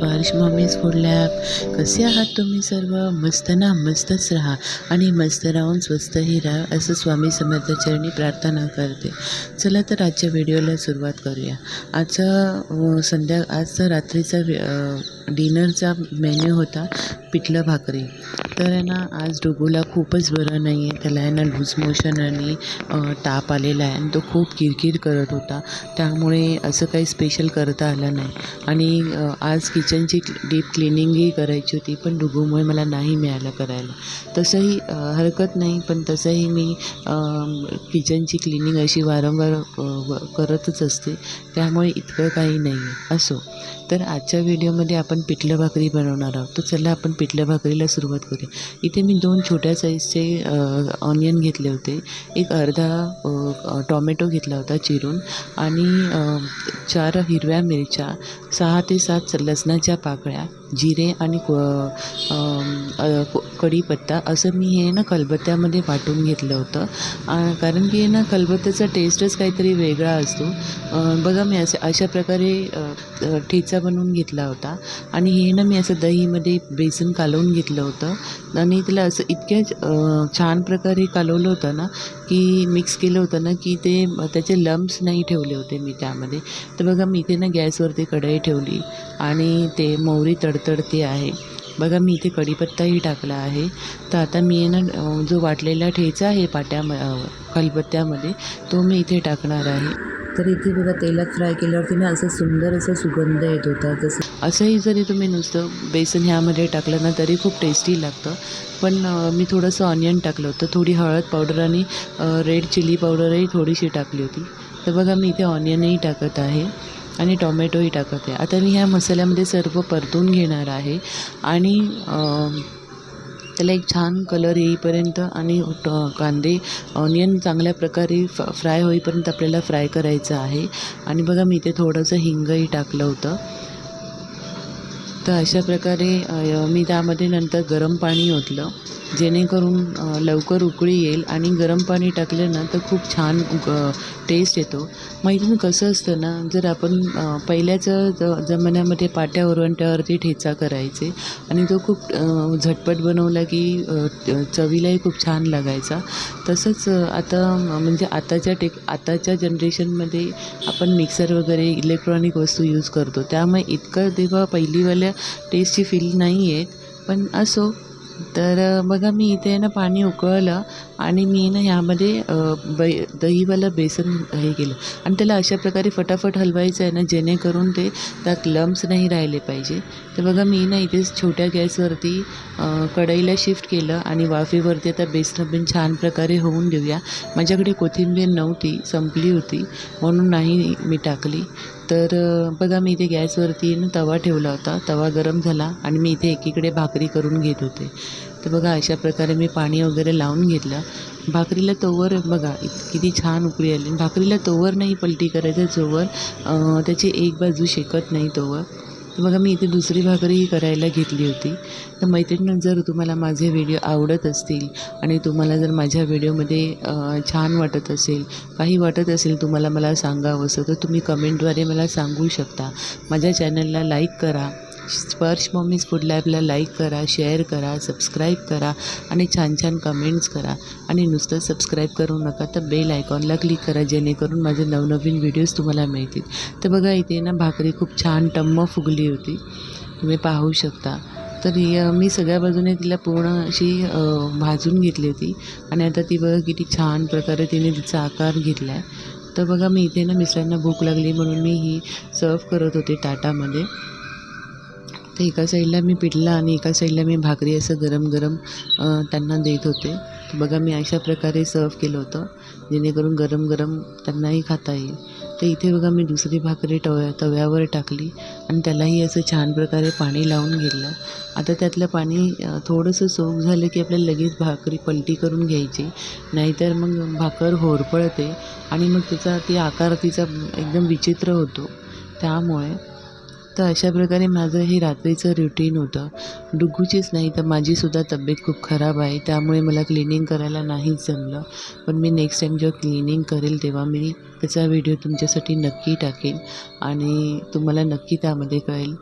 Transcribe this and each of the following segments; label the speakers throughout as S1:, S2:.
S1: Channel mummies food lab कसे आहात तुम्ही सर्व? मस्त ना? मस्तच राहा. आणि मस्त राहून स्वस्तही राहा असं स्वामी समर्थ चरणी प्रार्थना करते. चला तर आजच्या व्हिडिओला सुरुवात करूया. आजचा संध्या आजचा रात्रीचा डिनरचा मेन्यू होता पिठलं भाकरी. तर आहे ना आज डोगूला खूपच बरं नाही आहे त्याला आहे ना लूज मोशन आणि ताप आलेला आहे आणि तो खूप किरकिर करत होता. त्यामुळे असं काही स्पेशल करता आलं नाही. आणि आज किचनची डीप क्लिनिंगही करायची होती पण डुगूमुळे मला नाही मिळालं करायला. तसंही हरकत नाही पण तसंही मी किचनची क्लिनिंग अशी वारंवार व- करतच असते. त्यामुळे इतकं काही नाही आहे असो. तर आजच्या व्हिडिओमध्ये आपण पिठलं भाकरी बनवणार आहोत. तर चला आपण पिठलं भाकरीला सुरुवात करूया. इथे मी दोन छोट्या साईजचे ऑनियन घेतले होते. एक अर्धा टॉमॅटो घेतला होता चिरून आणि चार हिरव्या मिरच्या सहा ते सात लसणाच्या पाकळ्या जिरे आणि क कढीपत्ता असं मी हे ना खलबत्त्यामध्ये वाटून घेतलं होतं. कारण की ना खलबत्त्याचा टेस्टच काहीतरी वेगळा असतो. बघा मी असे अशा प्रकारे ठेचा बनवून घेतला होता. आणि हे ना मी असं दहीमध्ये बेसन कालवून घेतलं होतं. आणि तिला असं इतक्या छान प्रकारे कालवलं होतं ना की मिक्स केलं होतं ना की ते त्याचे लम्स नाही ठेवले होते मी त्यामध्ये. तर बघा मी इथे ना गॅसवरती कढई ठेवली. आणि ते मोहरी तडतडते आहे. बघा मी इथे कढीपत्ताही टाकला आहे. तर आता मी ना जो वाटलेला ठेचा आहे पाट्या खलबत्त्यामध्ये तो मी इथे टाकणार आहे. तर इथे बघा तेलात फ्राय केल्यावरती ना असं सुंदर असा सुगंध येत होता. जसं असंही जरी तुम्ही नुसतं बेसन ह्यामध्ये टाकलं ना तरी खूप टेस्टी लागतं. पण मी थोडंसं ऑनियन टाकलं होतं. थोडी हळद पावडर आणि रेड चिली पावडरही थोडीशी टाकली होती. तर बघा मी इथे ऑनियनही टाकत आहे. आणि टॉमॅटोही टाकत आहे. आता मी ह्या मसाल्यामध्ये सर्व परतून घेणार आहे. आणि त्याला एक छान कलर येईपर्यंत आणि कांदे ऑनियन चांगल्या प्रकारे फ फ्राय होईपर्यंत आपल्याला फ्राय करायचं आहे. आणि बघा मी इथे थोडंसं हिंगही टाकलं होतं. तर अशा प्रकारे मी त्यामध्ये नंतर गरम पाणी ओतलं. जेणेकरून लवकर उकळी येईल आणि गरम पाणी टाकलं ना तर खूप छान उक टेस्ट येतो. मग इथून कसं असतं ना जर आपण पहिल्याच्या ज जमान्यामध्ये पाट्या वरवंट्यावरती ठेचा करायचे आणि तो खूप झटपट बनवला की चवीलाही खूप छान लागायचा. तसंच आता म्हणजे आताच्या टेक आताच्या जनरेशनमध्ये आपण मिक्सर वगैरे इलेक्ट्रॉनिक वस्तू यूज करतो. त्यामुळे इतकं तेव्हा पहिलीवाल्या टेस्टची फील नाही येत पण असो तर बघा मी इथे ना पाणी उकळलं आणि मी ना ह्यामध्ये बै दहीवालं बेसन हे केलं. आणि त्याला अशा प्रकारे फटाफट हलवायचं आहे ना जेणेकरून ते त्यात लम्स नाही राहिले पाहिजे. तर बघा मी ना इथेच छोट्या गॅसवरती कढईला शिफ्ट केलं आणि वाफेवरती आता बेसन पण छान प्रकारे होऊन घेऊया माझ्याकडे कोथिंबीर नव्हती संपली होती म्हणून नाही मी टाकली. तर बघा मी इथे गॅसवरती ना तवा ठेवला होता. तवा गरम झाला आणि मी इथे एकीकडे भाकरी करून घेत होते. तर बघा अशा प्रकारे मी पाणी वगैरे लावून घेतलं. भाकरीला तोवर बघा किती छान उकळी आली. भाकरीला तोवर नाही पलटी करायचं जोवर त्याची एक बाजू शेकत नाही तोवर. तर बघा मी इथे दुसरी भाकरीही करायला घेतली होती. तर मैत्रिणी जर तुम्हाला माझे व्हिडिओ आवडत असतील आणि तुम्हाला जर माझ्या व्हिडिओमध्ये छान वाटत असेल काही वाटत असेल तुम्हाला मला सांगावं असं तर तुम्ही कमेंटद्वारे मला सांगू शकता. माझ्या चॅनलला लाईक करा. स्पर्श मम्मीज फूड लॅबला लाईक करा शेअर करा सबस्क्राईब करा आणि छान छान कमेंट्स करा. आणि नुसतं सबस्क्राईब करू नका तर बेल आयकॉनला क्लिक करा जेणेकरून माझे नवनवीन व्हिडिओज तुम्हाला मिळतील. तर बघा इथे ना भाकरी खूप छान टम्म फुगली होती. तुम्ही पाहू शकता. तर मी सगळ्या बाजूने तिला पूर्ण अशी भाजून घेतली होती. आणि आता ती बघा किती छान प्रकारे तिने तिचा आकार घेतला आहे तर बघा मी इथे ना मिस्टरांना भूक लागली म्हणून मी ही सर्व करत होते ताटामध्ये तर एका साईडला मी पिठलं आणि एका साईडला मी भाकरी असं गरम गरम त्यांना देत होते. बघा मी अशा प्रकारे सर्व केलं होतं. जेणेकरून गरम गरम त्यांनाही खाता येईल. तर इथे बघा मी दुसरी भाकरी टव्या तव्यावर टाकली आणि त्यालाही असं छान प्रकारे पाणी लावून घेतलं. आता त्यातलं पाणी थोडंसं सोक झालं की आपल्याला लगेच भाकरी पलटी करून घ्यायची. नाहीतर मग भाकर होरपळते आणि मग त्याचा ती आकार तिचा एकदम विचित्र होतो. त्यामुळे तर अशा प्रकारे माझं हे रात्रीचं रुटीन होतं. डुगूचीच नाही तर माझीसुद्धा तब्येत खूप खराब आहे. त्यामुळे मला क्लिनिंग करायला नाहीच जमलं. पण मी नेक्स्ट टाईम जेव्हा क्लिनिंग करेल तेव्हा मी त्याचा व्हिडिओ तुमच्यासाठी नक्की टाकेन. आणि तुम्हाला नक्की त्यामध्ये कळेल.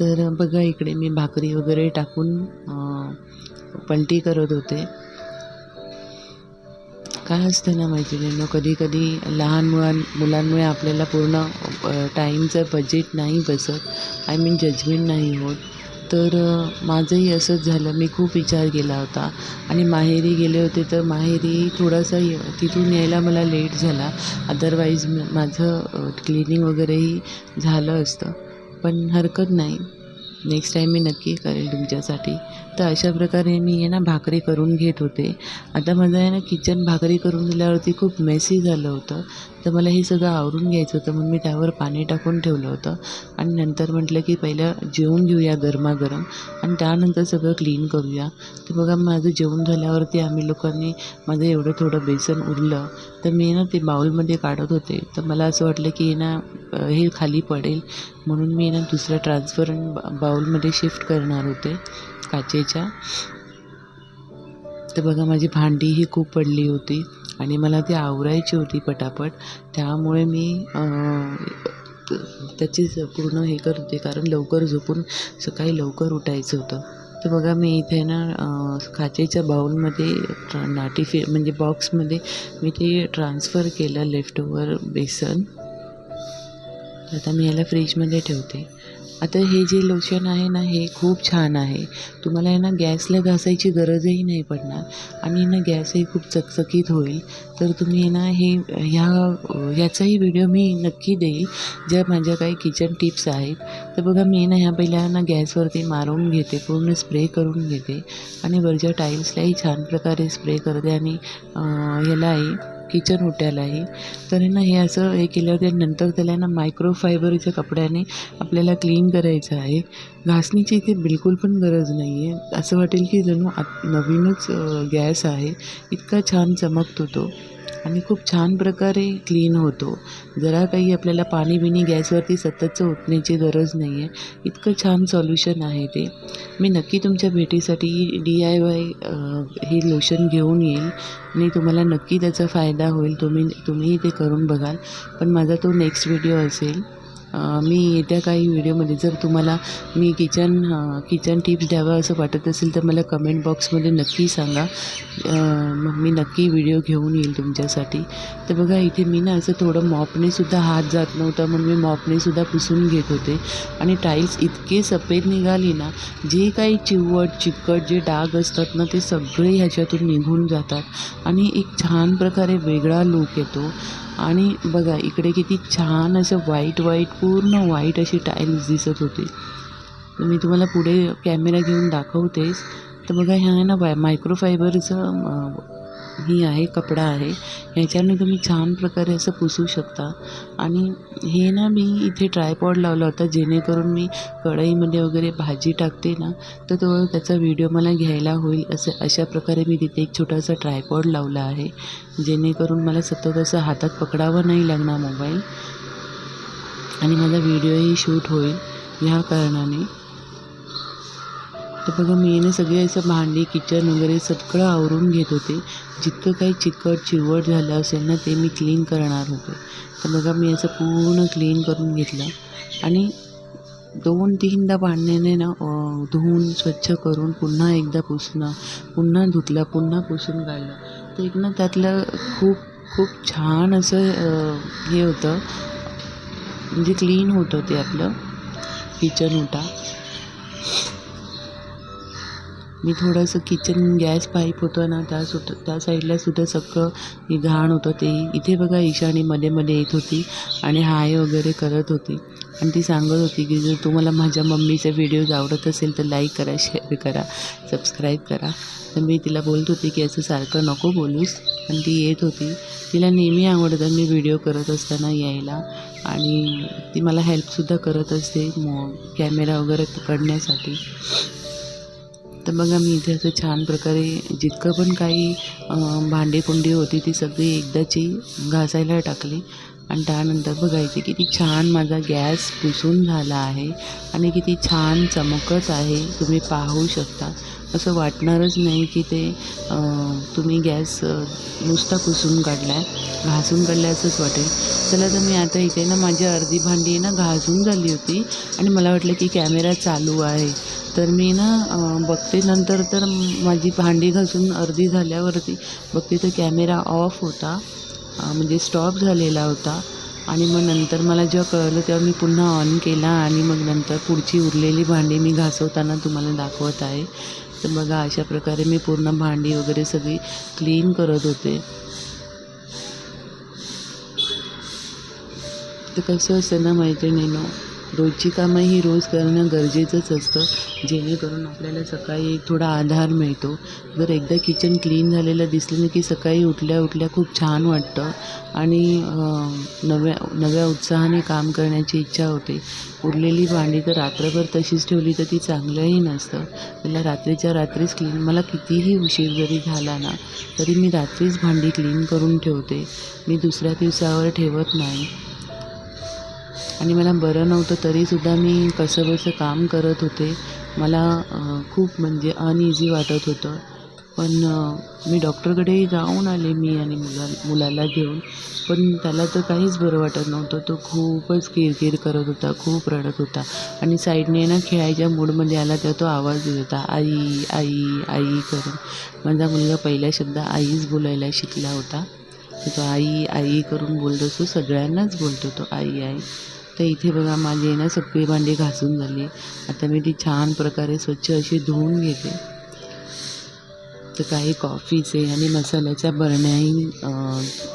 S1: तर बघा इकडे मी भाकरी वगैरे टाकून पलटी करत होते. काय असतं ना मैत्रिणींनो कधी कधी लहान मुलां मुलांमुळे आपल्याला पूर्ण टाईमचं बजेट नाही बसत. आय मीन जजमेंट नाही होत. तर माझंही असंच झालं. मी खूप विचार केला होता. आणि माहेरी गेले होते तर माहेरी थोडासा तिथून यायला मला लेट झाला. अदरवाईज माझं क्लिनिंग वगैरेही झालं असतं. पण हरकत नाही. नेक्स्ट टाईम मी नक्की करेल तुमच्यासाठी. तर अशा प्रकारे मी आहे ना भाकरी करून घेत होते. आता माझं आहे ना किचन भाकरी करून दिल्यावरती खूप मेसी झालं होतं. तर मला हे सगळं आवरून घ्यायचं होतं म्हणून मी त्यावर पाणी टाकून ठेवलं होतं. आणि नंतर म्हटलं की पहिलं जेवून घेऊया गरमागरम आणि त्यानंतर सगळं क्लीन करूया. तर बघा माझं जेवण झाल्यावरती आम्ही लोकांनी माझं एवढं थोडं बेसन उरलं. तर मी ना ते बाउलमध्ये काढत होते. तर मला असं वाटलं की ना हे खाली पडेल. म्हणून मी ना दुसऱ्या ट्रान्सपरंट बा बाउलमध्ये शिफ्ट करणार होते काचेच्या. तर बघा माझी भांडी ही खूप पडली होती आणि मला ती आवरायची होती पटापट. त्यामुळे मी त्याची पूर्ण हे करते कारण लवकर झोपून सकाळी लवकर उठायचं होतं. तर बघा मी इथे ना काचेच्या बाउलमध्ये नाटी फि म्हणजे बॉक्समध्ये मी ते ट्रान्सफर केलं लेफ्ट ओवर बेसन आता मी याला फ्रीजमध्ये ठेवते. आता हे जे लोशन आहे ना हे खूप छान आहे. तुम्हाला आहे ना गॅसला घासायची गरजही नाही पडणार आणि ना गॅसही खूप चकचकीत होईल. तर तुम्ही आहे ना हे ह्या ह्याचाही व्हिडिओ मी नक्की देईल ज्या माझ्या काही किचन टिप्स आहेत. तर बघा मी ना ह्या पहिल्या ना गॅसवरती मारून घेते पूर्ण स्प्रे करून घेते. आणि वरच्या टाईल्सलाही छान प्रकारे स्प्रे करते आणि ह्यालाही किचन ओट्यालाही तर आहे. ना हे असं हे केल्यावरती नंतर त्याला ना मायक्रोफायबरच्या कपड्याने आपल्याला क्लीन करायचं आहे. घासणीची इथे बिलकुल पण गरज नाही आहे असं वाटेल की जणू आत नवीनच गॅस आहे. इतका छान चमकतो तो. आणि खूप छान प्रकारे क्लीन होतो. जरा काही आपल्याला पाणी बिणी गॅसवरती सततचं ओतण्याची गरज नाही आहे इतकं छान सॉल्युशन आहे ते. मी नक्की तुमच्या भेटीसाठी डी आय वाय हे लोशन घेऊन येईल आणि तुम्हाला नक्की त्याचा फायदा होईल. तुम्ही तुम्हीही ते करून बघाल. पण माझा तो नेक्स्ट व्हिडिओ असेल. मी येत्या काही व्हिडिओमध्ये जर तुम्हाला मी किचन किचन टिप्स द्यावं असं वाटत असेल तर मला कमेंट बॉक्समध्ये नक्की सांगा. मग मी नक्की व्हिडिओ घेऊन येईल तुमच्यासाठी. तर बघा इथे मी ना असं थोडं मॉपनेसुद्धा हात जात नव्हता म्हणून मी मॉपनेसुद्धा पुसून घेत होते. आणि टाईल्स इतके सफेद निघाली ना जे काही चिवट चिकट जे डाग असतात ना ते सगळे ह्याच्यातून निघून जातात. आणि एक छान प्रकारे वेगळा लूक येतो. आणि बघा इकडे किती छान असं व्हाईट व्हाईट पूर्ण व्हाईट अशी टाईल्स दिसत होते. तर मी तुम्हाला पुढे कॅमेरा घेऊन दाखवतेच. तर बघा ह्या आहे ना वाय मायक्रोफायबरचं ही आहे कपडा आहे. ह्याच्याने तुम्ही छान प्रकारे असं पुसू शकता. आणि हे ना मी इथे ट्रायपॉड लावला होता जेणेकरून मी कढईमध्ये वगैरे भाजी टाकते ना तर तो त्याचा व्हिडिओ मला घ्यायला होईल असं अशा प्रकारे मी तिथे एक छोटासा ट्रायपॉड लावला आहे जेणेकरून मला सतत असं हातात पकडावं नाही लागणार मोबाईल आणि माझा व्हिडिओही शूट होईल ह्या कारणाने. तर बघा मी ना सगळे असं भांडी किचन वगैरे सगळं आवरून घेत होते. जितकं काही चिकट चिवट झालं असेल ना ते मी क्लीन करणार होते. तर बघा मी असं पूर्ण क्लीन करून घेतलं. आणि दोन तीनदा पाण्याने ना धुवून स्वच्छ करून पुन्हा एकदा पुसणं पुन्हा धुतलं पुन्हा पुसून काढलं. तर एक ना त्यातलं खूप खूप छान असं हे होतं. म्हणजे क्लीन होतं ते आपलं. किचन ओटा मी थोडंसं किचन गॅस पाईप होतं ना त्या सुट त्या साईडला सुद्धा सगळं घाण होतं. ते इथे बघा ईशानी मध्ये मध्ये येत होती आणि हाय वगैरे करत होती. आणि ती सांगत होती की जर तुम्हाला माझ्या मम्मीचे व्हिडिओज आवडत असेल तर लाईक करा शेअर करा सबस्क्राईब करा. तर मी तिला बोलत होती की असं सारखं नको बोलूस. आणि ती येत होती. तिला नेहमी आवडतं मी व्हिडिओ करत असताना यायला. आणि ती मला हेल्पसुद्धा करत असते मग कॅमेरा वगैरे पकडण्यासाठी. तर बघा मी इथे असं छान प्रकारे जितकं पण काही अं, भांडेकुंडी होती ती सगळी एकदाची घासायला टाकली. आणि त्यानंतर बघायचे किती छान माझा गॅस पुसून झाला आहे आणि किती छान चमकत आहे. तुम्ही पाहू शकता. असं वाटणारच नाही की ते तुम्ही गॅस नुसता पुसून काढला आहे घासून काढला असंच वाटेल. चला तर मी आता इथे ना माझी अर्धी भांडी ना घासून झाली होती आणि मला वाटलं की कॅमेरा चालू आहे. तर मी ना बघते नंतर तर माझी भांडी घासून अर्धी झाल्यावरती बघते तर कॅमेरा ऑफ होता म्हणजे स्टॉप झालेला होता. आणि मग नंतर मला जेव्हा कळलं तेव्हा मी पुन्हा ऑन केला आणि मग नंतर पुढची उरलेली भांडी मी घासवताना तुम्हाला दाखवत आहे. तर बघा अशा प्रकारे मी पूर्ण भांडी वगैरे सगळी क्लीन करत होते. तर कसं असतं ना मैत्रिणीनं रोजची कामं ही रोज करणं गरजेचंच असतं. जेणेकरून आपल्याला सकाळी थोडा आधार मिळतो. जर एकदा किचन क्लीन झालेलं दिसलं ना की सकाळी उठल्या उठल्या खूप छान वाटतं. आणि नव्या नव्या उत्साहाने काम करण्याची इच्छा होते. उरलेली भांडी तर रात्रभर तशीच ठेवली तर ती चांगलंही नसतं. त्याला रात्रीच्या रात्रीच क्लीन मला कितीही उशीर जरी झाला ना तरी मी रात्रीच भांडी क्लीन करून ठेवते. मी दुसऱ्या दिवसावर ठेवत नाही. आणि मला बरं नव्हतं तरीसुद्धा मी कसंबसं काम करत होते. मला खूप म्हणजे अनइझी वाटत होतं. पण मी डॉक्टरकडे जाऊन आले मी आणि मुला मुलाला घेऊन. पण त्याला तर काहीच बरं वाटत नव्हतं. तो खूपच किरकिर करत होता खूप रडत होता. आणि साईडने ना खेळायच्या मूडमध्ये आला तेव्हा तो आवाज देत होता आई आई आई करून. माझा मुलगा पहिला शब्द आईच बोलायला शिकला होता. तो आई आई करून बोलतो असतो सगळ्यांनाच बोलतो तो आई आई. तर इथे बघा माझी आहे ना सगळी भांडी घासून झाली. आता मी ती छान प्रकारे स्वच्छ अशी धुवून घेते. तर काही कॉफीचे आणि मसाल्याच्या बरण्याही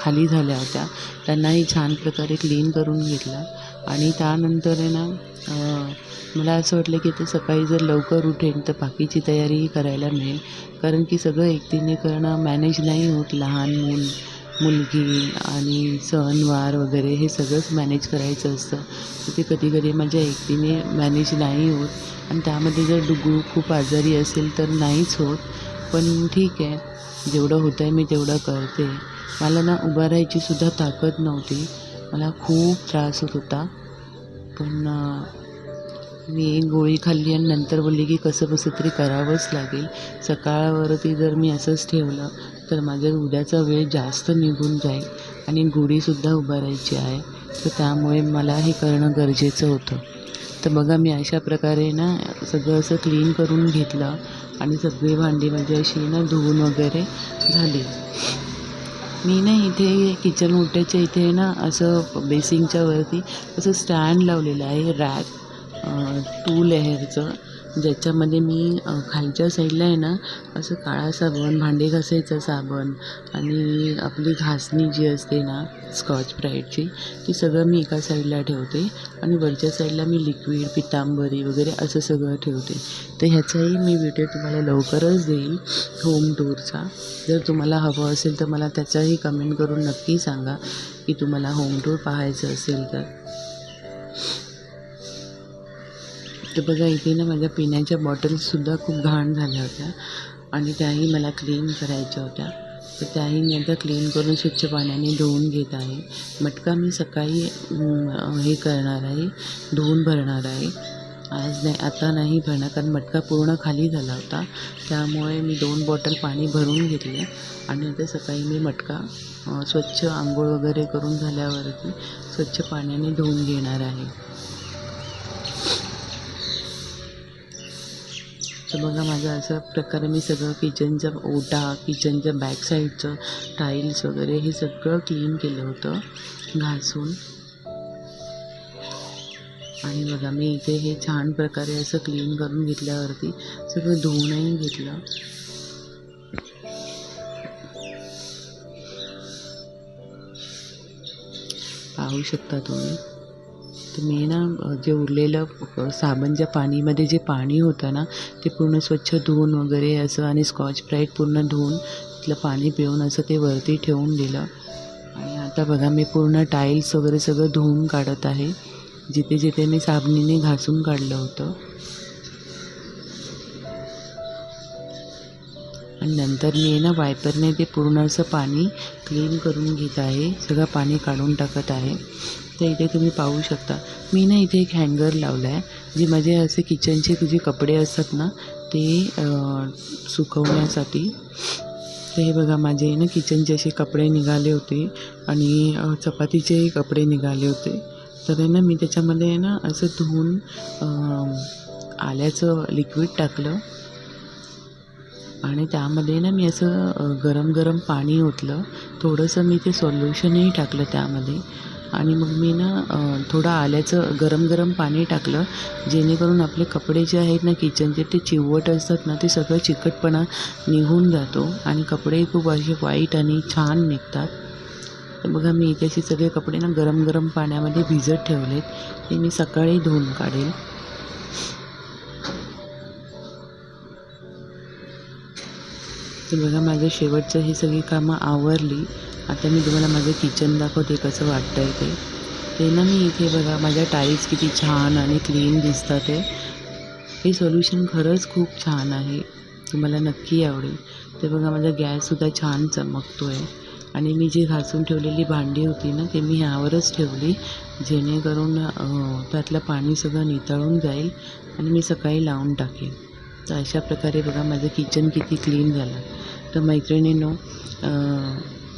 S1: खाली झाल्या होत्या. त्यांनाही छान प्रकारे क्लीन करून घेतला. आणि त्यानंतर आहे ना मला असं वाटलं की ते सकाळी जर लवकर उठेन तर बाकीची तयारीही करायला मिळेल. कारण की सगळं एकटीने करणं मॅनेज नाही होत लहान मूल. मुलगी आणि सणवार वगैरे हे सगळंच मॅनेज करायचं असतं. तर ते कधी कधी माझ्या एकटीने मॅनेज नाही होत. आणि त्यामध्ये जर डुगू खूप आजारी असेल तर नाहीच होत. पण ठीक आहे. जेवढं होतं आहे मी तेवढं करते. मला ना उभा राहायची सुद्धा ताकद नव्हती. मला खूप त्रास होत होता. पण मी एक गोळी खाल्ली आणि नंतर बोलली की कसं कसं तरी करावंच लागेल. सकाळवरती जर मी असंच ठेवलं तर माझं उद्याचा वेळ जास्त निघून जाईल आणि गुढीसुद्धा उभारायची आहे. तर त्यामुळे मला हे करणं गरजेचं होतं. तर बघा मी अशा प्रकारे ना सगळं असं क्लीन करून घेतलं आणि सगळी भांडी म्हणजे अशी ना धुवून वगैरे झाली. मी ना इथे किचन ओट्याच्या इथे ना असं बेसिंगच्या वरती असं स्टँड लावलेलं आहे रॅक टू लेअरचं ज्याच्यामध्ये मी खालच्या साईडला आहे ना असं काळा साबण भांडे घासायचा साबण आणि आपली घासणी जी असते ना स्कॉच ब्राईटची ती सगळं मी एका साईडला ठेवते आणि वरच्या साईडला मी लिक्विड पितांबरी वगैरे असं सगळं ठेवते. तर ह्याचाही मी व्हिडिओ तुम्हाला लवकरच देईल होम टूरचा जर तुम्हाला हवं असेल तर मला त्याचाही कमेंट करून नक्की सांगा की तुम्हाला होम टूर पाहायचं असेल तर. तर बघा इथे ना माझ्या पिण्याच्या बॉटल्ससुद्धा खूप घाण झाल्या होत्या आणि त्याही मला क्लीन करायच्या होत्या. तर त्याही मी आता क्लीन करून स्वच्छ पाण्याने धुवून घेत आहे. मटका मी सकाळी हे करणार आहे धुवून भरणार आहे. आज नाही आता नाही भरणार कारण मटका पूर्ण खाली झाला होता. त्यामुळे मी दोन बॉटल पाणी भरून घेतले आणि आता सकाळी मी मटका स्वच्छ आंघोळ वगैरे करून झाल्यावरती स्वच्छ पाण्याने धुवून घेणार आहे. तर बघा माझं अशा प्रकारे मी सगळं किचनचा ओटा किचनच्या बॅक साईडचं टाईल्स वगैरे हे सगळं क्लीन केलं होतं घासून. आणि बघा मी इथे हे छान प्रकारे असं क्लीन करून घेतल्यावरती सगळं धुवूनही घेतलं. पाहू शकता तुम्ही? तुम्ही ना जे उरलेलं साबण साबणच्या पाणीमध्ये जे पाणी होतं ना ते पूर्ण स्वच्छ धुवून वगैरे असं आणि स्कॉच ब्राईट पूर्ण धुवून तिथलं पाणी पिऊन असं ते वरती ठेवून दिलं. आणि आता बघा मी पूर्ण टाईल्स वगैरे सगळं धुवून काढत आहे. जिथे जिथे मी साबणीने घासून काढलं होतं. आणि नंतर मी आहे ना वायपरने ते पूर्ण असं पाणी क्लीन करून घेत आहे. सगळं पाणी काढून टाकत आहे. तर इथे तुम्ही पाहू शकता. मी ना इथे एक हँगर लावला आहे जे माझे असे किचनचे तुझे कपडे असतात ना ते सुकवण्यासाठी. तर हे बघा माझे ना किचनचे असे कपडे निघाले होते आणि चपातीचेही चपातीचे कपडे निघाले होते. तर आहे ना मी त्याच्यामध्ये आहे ना असं धुवून आल्याचं लिक्विड टाकलं. आणि त्यामध्ये ना मी असं गरम गरम पाणी ओतलं. थोडंसं मी ते सॉल्युशनही टाकलं त्यामध्ये. आणि मग मी ना थोडं आल्याचं गरम गरम पाणी टाकलं जेणेकरून आपले कपडे जे आहेत ना किचनचे ते चिवट असतात ना ते सगळं चिकटपणा निघून जातो आणि कपडे खूप असे वाईट आणि छान निघतात. तर बघा मी इथे असे सगळे कपडे ना गरम गरम पाण्यामध्ये भिजत ठेवलेत. ते मी सकाळी धुवून काढेल. तर बघा माझं शेवटचं ही सगळी कामं आवरली. आता मी तुम्हाला माझं किचन दाखवते कसं वाटतं आहे ते. ते ना मी इथे बघा माझ्या टाईल्स किती छान आणि क्लीन दिसतात आहे हे सोल्युशन खरंच खूप छान आहे. तुम्हाला नक्की आवडेल. ते बघा माझा गॅससुद्धा छान चमकतो आहे आणि मी जी घासून ठेवलेली भांडी होती ना ते मी ह्यावरच ठेवली. जेणेकरून त्यातलं पाणी सगळं नितळून जाईल आणि मी सकाळी लावून टाकेन तर अशा प्रकारे बघा माझं किचन किती क्लीन झालं. तर मैत्रिणीनो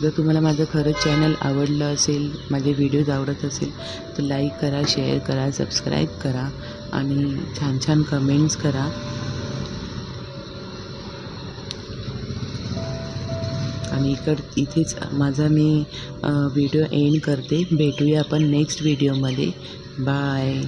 S1: जर तुम्हाला माझं खरंच चॅनल आवडलं असेल माझे व्हिडिओज आवडत असेल तर लाईक करा शेअर करा सबस्क्राईब करा आणि छान छान कमेंट्स करा. आणि इकड इथेच माझा मी व्हिडिओ एंड करते. भेटूया आपण नेक्स्ट व्हिडिओमध्ये बाय